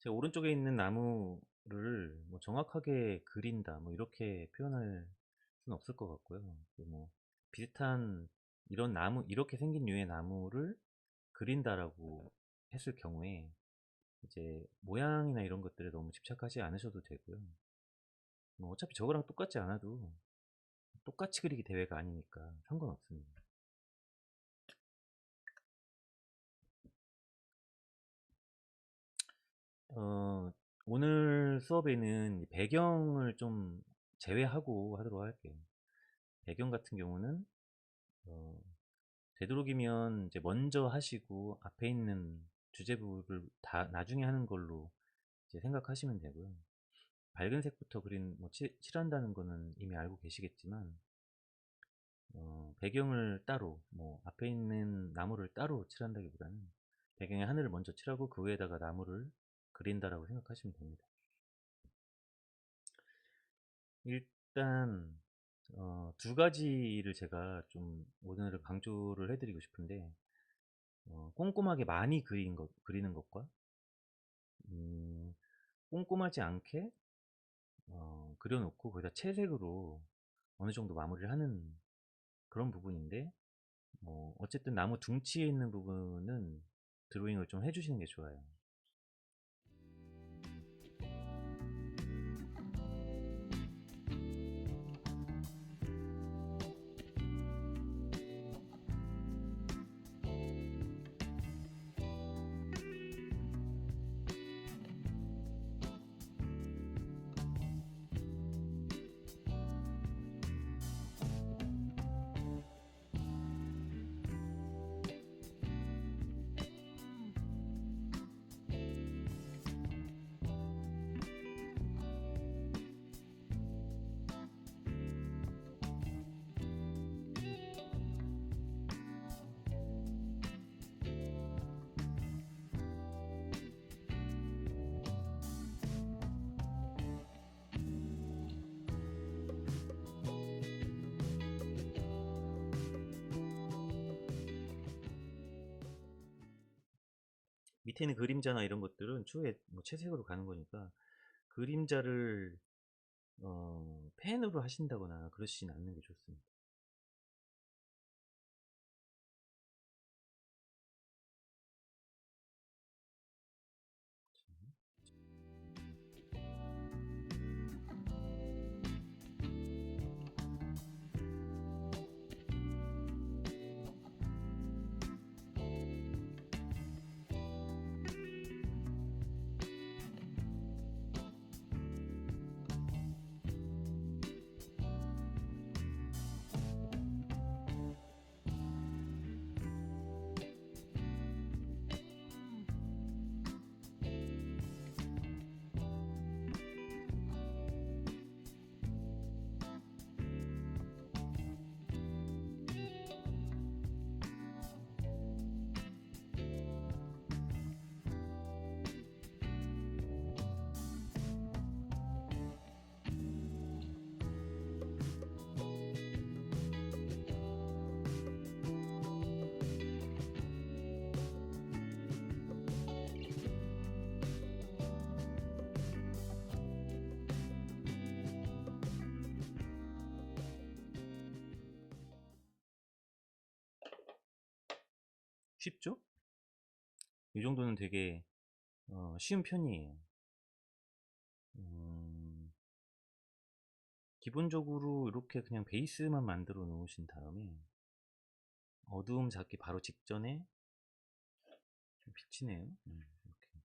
제가 오른쪽에 있는 나무를 뭐 정확하게 그린다 뭐 이렇게 표현할 수는 없을 것 같고요. 뭐 비슷한 이런 나무 이렇게 생긴 류의 나무를 그린다라고 했을 경우에 이제 모양이나 이런 것들에 너무 집착하지 않으셔도 되고요. 뭐 어차피 저거랑 똑같지 않아도 똑같이 그리기 대회가 아니니까 상관없습니다. 어, 오늘 수업에는 배경을 좀 제외하고 하도록 할게요. 배경 같은 경우는 어, 되도록이면 이제 먼저 하시고 앞에 있는 주제부를 다 나중에 하는 걸로 이제 생각하시면 되고요. 밝은 색부터 그린 뭐 칠, 칠한다는 거는 이미 알고 계시겠지만 어, 배경을 따로 뭐 앞에 있는 나무를 따로 칠한다기보다는 배경에 하늘을 먼저 칠하고 그 위에다가 나무를 그린다라고 생각하시면 됩니다. 일단 어, 두 가지를 제가 좀 오늘 강조를 해드리고 싶은데 어, 꼼꼼하게 많이 그린 것, 그리는 것과 음, 꼼꼼하지 않게 어, 그려놓고 거기다 채색으로 어느 정도 마무리를 하는 그런 부분인데 뭐 어쨌든 나무 둥치에 있는 부분은 드로잉을 좀 해주시는 게 좋아요. 밑에 있는 그림자나 이런 것들은 추후에 뭐 채색으로 가는 거니까 그림자를 어, 펜으로 하신다거나 그러시진 않는 게 좋습니다. 쉽죠? 이 정도는 되게 어, 쉬운 편이에요. 음, 기본적으로 이렇게 그냥 베이스만 만들어 놓으신 다음에 어두움 잡기 바로 직전에 좀 비치네요. 음, 이렇게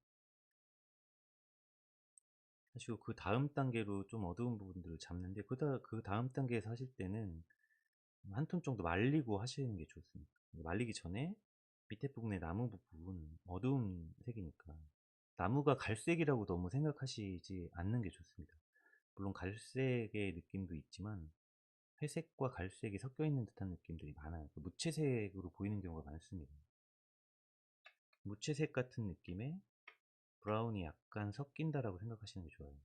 하시고 그 다음 단계로 좀 어두운 부분들을 잡는데 그, 다, 그 다음 단계에서 하실 때는 한 톤 정도 말리고 하시는 게 좋습니다. 말리기 전에 밑에 부분의 나무 부분 어두운 색이니까 나무가 갈색이라고 너무 생각하시지 않는 게 좋습니다. 물론 갈색의 느낌도 있지만 회색과 갈색이 섞여 있는 듯한 느낌들이 많아요. 그 무채색으로 보이는 경우가 많습니다. 무채색 같은 느낌에 브라운이 약간 섞인다라고 생각하시는 게 좋아요.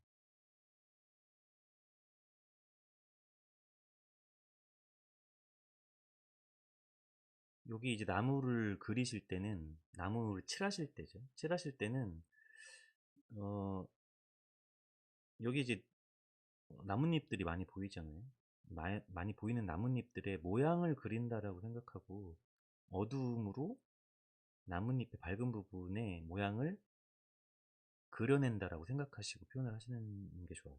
여기 이제 나무를 그리실 때는 나무를 칠하실 때죠. 칠하실 때는 어, 여기 이제 나뭇잎들이 많이 보이잖아요. 마, 많이 보이는 나뭇잎들의 모양을 그린다라고 생각하고 어두움으로 나뭇잎의 밝은 부분의 모양을 그려낸다라고 생각하시고 표현을 하시는 게 좋아요.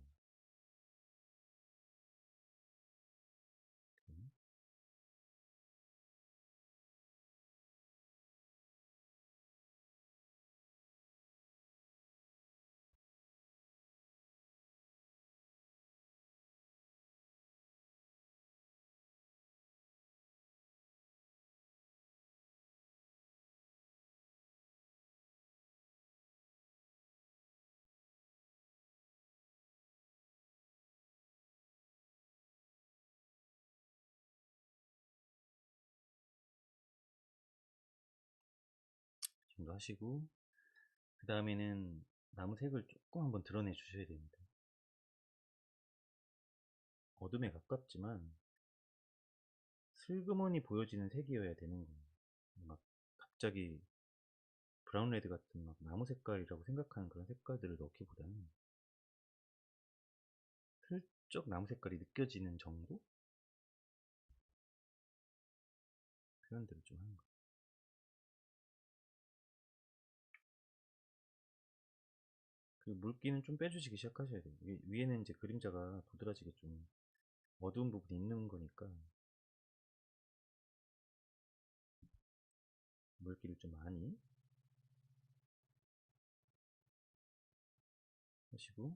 정도 하시고 그 다음에는 나무 색을 조금 한번 드러내 주셔야 됩니다. 어둠에 가깝지만 슬그머니 보여지는 색이어야 되는 거예요. 막 갑자기 브라운 레드 같은 막 나무 색깔이라고 생각하는 그런 색깔들을 넣기보다는 슬쩍 나무 색깔이 느껴지는 정도? 표현들을 좀 하는 거예요. 그 물기는 좀 빼주시기 시작하셔야 돼요. 위에는 이제 그림자가 도드라지게 좀 어두운 부분이 있는 거니까 물기를 좀 많이 하시고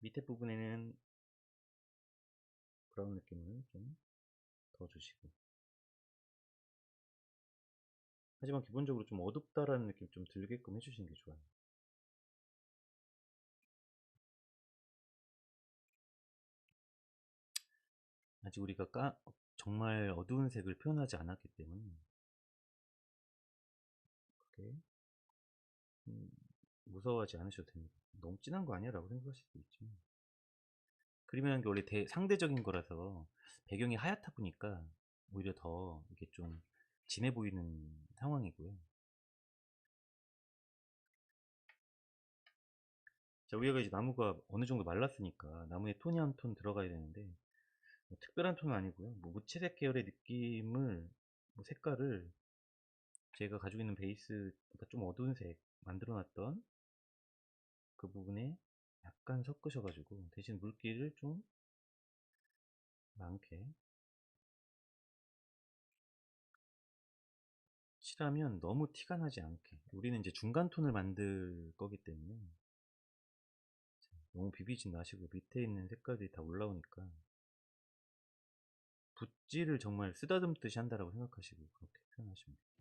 밑에 부분에는 브라운 느낌을 좀 더 주시고 하지만 기본적으로 좀 어둡다라는 느낌 좀 들게끔 해주시는 게 좋아요. 아직 우리가 까, 정말 어두운 색을 표현하지 않았기 때문에 그렇게 음, 무서워하지 않으셔도 됩니다. 너무 진한 거 아니야? 라고 생각하실 수도 있지만 그림이라는 게 원래 대, 상대적인 거라서 배경이 하얗다 보니까 오히려 더 이게 좀 진해 보이는 상황이고요. 자, 우리가 이제 나무가 어느 정도 말랐으니까 나무에 톤이 한 톤 들어가야 되는데 뭐 특별한 톤은 아니고요. 뭐 무채색 계열의 느낌을 뭐 색깔을 제가 가지고 있는 베이스보다 좀 어두운 색 만들어 놨던 그 부분에 약간 섞으셔가지고 대신 물기를 좀 많게 칠하면 너무 티가 나지 않게. 우리는 이제 중간 톤을 만들 거기 때문에. 너무 비비진 마시고 밑에 있는 색깔들이 다 올라오니까 붓질을 정말 쓰다듬듯이 한다라고 생각하시고 그렇게 표현하시면 돼요.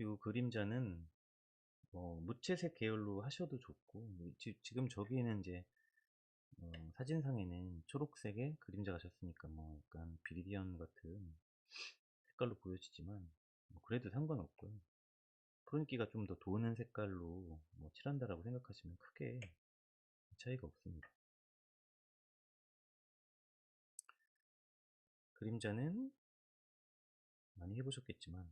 이 그림자는 뭐 무채색 계열로 하셔도 좋고 지, 금 저기에는 이제 어, 사진상에는 초록색의 그림자가 졌으니까 뭐 약간 비리디언 같은 색깔로 보여지지만 뭐 그래도 상관없고요. 푸른기가 좀 더 도는 색깔로 뭐 칠한다라고 생각하시면 크게 차이가 없습니다. 그림자는 많이 해보셨겠지만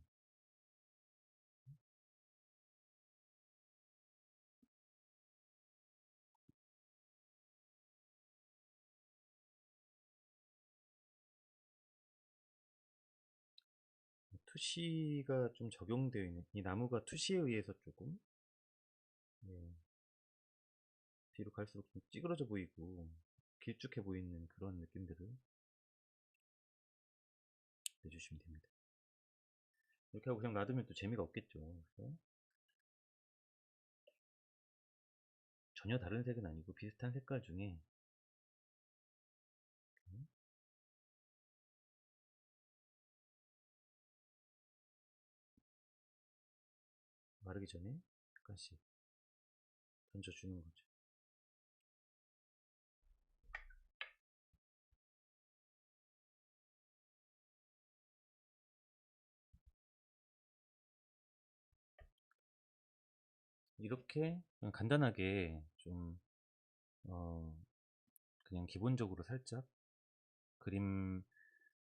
투시가 좀 적용되어 있는 이 나무가 투시에 의해서 조금 네, 뒤로 갈수록 좀 찌그러져 보이고 길쭉해 보이는 그런 느낌들을 내주시면 됩니다. 이렇게 하고 그냥 놔두면 또 재미가 없겠죠. 그래서 전혀 다른 색은 아니고 비슷한 색깔 중에 마르기 전에 약간씩 던져주는 거죠. 이렇게 간단하게 좀, 어, 그냥 기본적으로 살짝 그림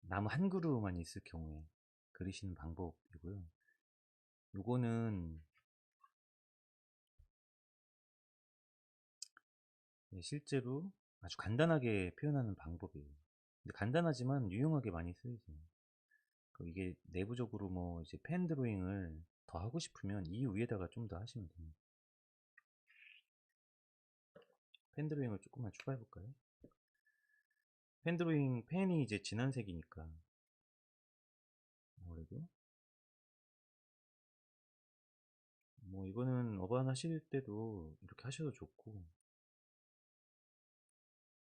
나무 한 그루만 있을 경우에 그리시는 방법이고요. 요거는 네, 실제로 아주 간단하게 표현하는 방법이에요. 간단하지만 유용하게 많이 쓰이죠. 그 이게 내부적으로 뭐 이제 펜 드로잉을 더 하고 싶으면 이 위에다가 좀 더 하시면 됩니다. 펜 드로잉을 조금만 추가해 볼까요? 펜 드로잉 펜이 이제 진한 색이니까 아무래도 뭐 이거는 어반 하실 때도 이렇게 하셔도 좋고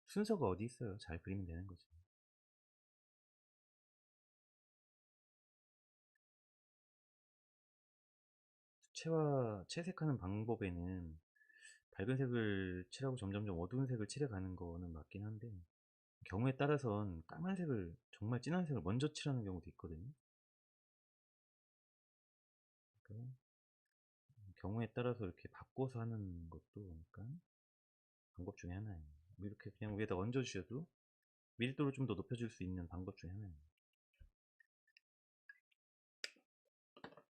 순서가 어디 있어요? 잘 그리면 되는 거죠. 채와 채색하는 방법에는 밝은 색을 칠하고 점점점 어두운 색을 칠해가는 거는 맞긴 한데 경우에 따라선 까만색을 정말 진한 색을 먼저 칠하는 경우도 있거든요. 그러니까 경우에 따라서 이렇게 바꿔서 하는 것도 약간 방법 중에 하나예요. 뭐 이렇게 그냥 위에다 얹어 주셔도 밀도를 좀 더 높여줄 수 있는 방법 중에 하나입니다.